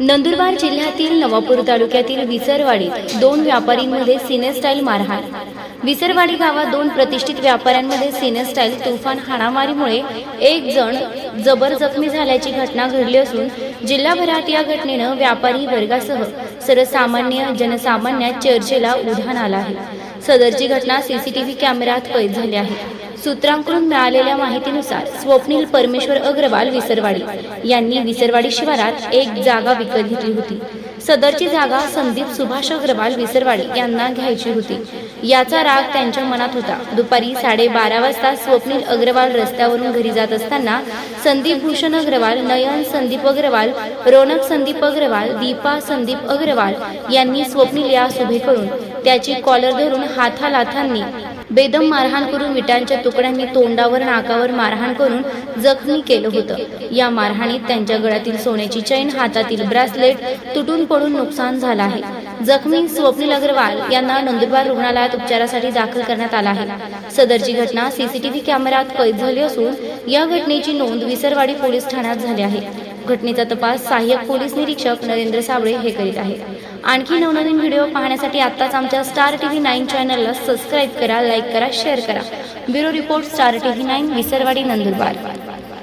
नंदुरबार जिल्ह्यातील नवापूर तालुक्यातील विसरवाडीत दोन व्यापारींमध्ये सिनेस्टाईल मारहाण. विसरवाडी गावात दोन प्रतिष्ठित व्यापाऱ्यांमध्ये सिनेस्टाईल तुफान हाणामारीमुळे एक जण जबर जखमी झाल्याची घटना घडली असून जिल्हाभरात या घटनेनं व्यापारी वर्गासह सर्वसामान्य जनसामान्यात चर्चेला उधाण आलं आहे. सदरची घटना सीसीटीव्ही कॅमेऱ्यात कैद झाली आहे. सूत्रांकडून मिळालेल्या माहितीनुसार स्वप्नील परमेश्वर अग्रवाल विसरवाडी यांनी विसरवाडी शिवारात एक जागा विकत घेतली होती. सदरची जागा संदीप सुभाष अग्रवाल विसरवाडी यांना घ्यायची होती. याचा राग त्यांच्या मनात होता. दुपारी साडेबारा वाजता स्वप्नील अग्रवाल रस्त्यावरून घरी जात असताना संदीप भूषण अग्रवाल नयन संदीप अग्रवाल रोनक संदीप अग्रवाल दीपा संदीप अग्रवाल यांनी स्वप्नील या सुभेकडून त्याची कॉलर धरून हाथालाथांनी बेदम मारहाण करून विटांच्या तुकड्यांनी तोंडावर नाकावर मारहाण करून जखमी केलं होतं. या मारहाणीत त्यांच्या गळ्यातील सोन्याची चैन हातातील ब्रासलेट तुटून पडून नुकसान झालं आहे. जखमी स्वप्नील अग्रवाल यांना नंदुरबार रुग्णालयात उपचारासाठी दाखल करण्यात आला आहे. सदरची घटना सीसीटीव्ही कॅमेऱ्यात कैद झाली असून या घटनेची नोंद विसरवाडी पोलीस ठाण्यात झाली आहे. घटनेचा तपास सहाय्यक पोलीस निरीक्षक नरेंद्र साबळे हे करीत आहेत. आणखी नवनवीन व्हिडिओ पाहण्यासाठी आत्ताच आमच्या स्टार टीव्ही नाईन चॅनलला सबस्क्राईब करा लाईक करा शेअर करा. Bureau report star TV nine Visarwadi Nandurbar.